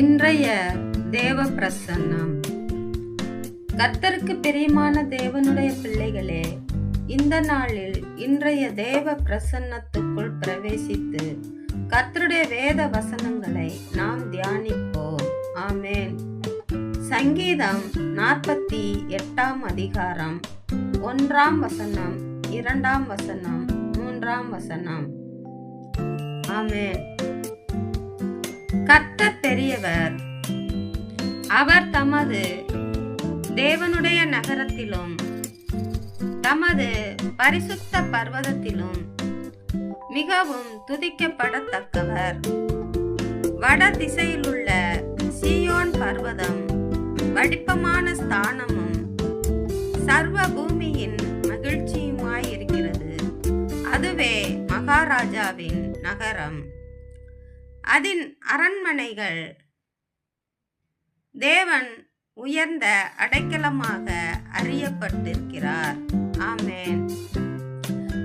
இன்றைய தேவ பிரசன்னம் கர்த்தருக்கு பிரியமான தேவனுடைய பிள்ளைகளே இந்த நாளில் இன்றைய தேவ பிரசன்னத்துக்குள் பிரவேசித்து கர்த்தருடைய வேத வசனங்களை நாம் தியானிப்போம். ஆமேன். சங்கீதம் நாற்பத்தி எட்டாம் அதிகாரம் ஒன்றாம் வசனம் இரண்டாம் வசனம் மூன்றாம் வசனம். ஆமேன். கர்த்தர் பெரியவர் அவர் தமது தேவனுடைய நகரத்திலும் தமது பரிசுத்த பர்வதத்திலும் மிகவும் துதிக்கப்படத்தக்கவர். வட திசையிலுள்ள சியோன் பர்வதம் வடிப்பமான ஸ்தானமும் சர்வ பூமியின் மகிழ்ச்சியுமாய் இருக்கிறது அதுவே மகாராஜாவின் நகரம். அதன் அரண்மனைகள். தேவன் உயர்ந்த அடைக்கலமாக அறியப்பட்டிருக்கிறார். ஆமேன்.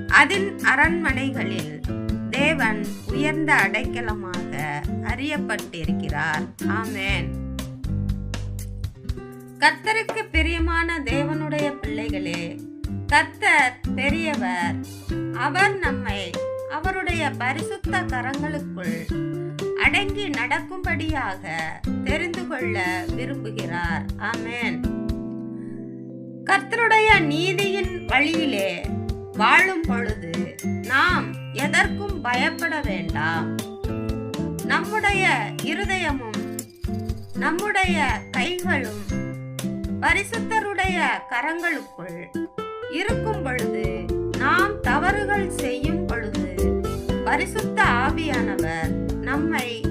அதன் அரண்மனைகளில் தேவன் உயர்ந்த அடைக்கலமாக அறியப்பட்டிருக்கிறார். ஆமேன். கத்தருக்கு பிரியமான தேவனுடைய பிள்ளைகளே கத்தர் பெரியவர். அவர் நம்மை அவருடைய பரிசுத்த கரங்களுக்குள் அடங்கி நடக்கும்படியாக தெரிந்து கொள்ள விரும்புகிறார். ஆமேன். கர்த்தருடைய நீதியின் வழியிலே வாழும் பொழுது நாம் எதற்கும் பயப்பட வேண்டாம். நம்முடைய இருதயமும் நம்முடைய கைகளும் பரிசுத்தருடைய கரங்களுக்குள் இருக்கும் பொழுது நாம் தவறுகள் செய்யும் பொழுது பரிசுத்த ஆவியானவர் நம்மை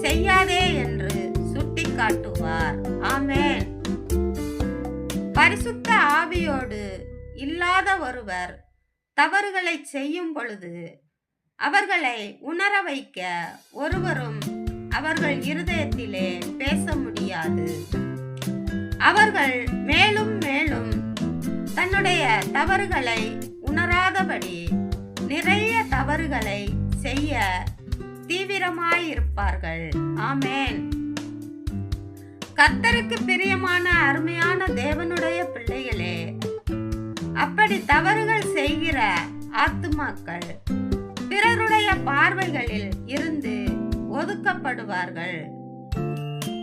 செய்யாதே என்று சுட்டிக்காட்டுவார். ஆமேன். பரிசுத்த ஆவியோடு இல்லாத ஒருவர் தவறுகளை செய்யும் பொழுது அவர்களை உணர வைக்க ஒருவரும் அவர்கள் இருதயத்திலே பேச முடியாது. அவர்கள் மேலும் மேலும் தன்னுடைய தவறுகளை உணராதபடி நிறைய தவறுகளை செய்ய தீவிரமாய் இருப்பார்கள் ஆமேன். கர்த்தருக்கு பிரியமான அருமையான தேவனுடைய பிள்ளைகளே அப்படி தவறுகள் செய்கிற ஆத்துமாக்கள் பிறருடைய பார்வைகளில் இருந்து ஒதுக்கப்படுவார்கள்.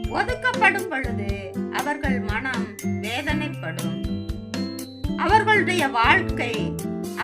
ஒதுக்கப்படும் பொழுது அவர்கள் மனம் வேதனைப்படும். அவர்களுடைய வாழ்க்கை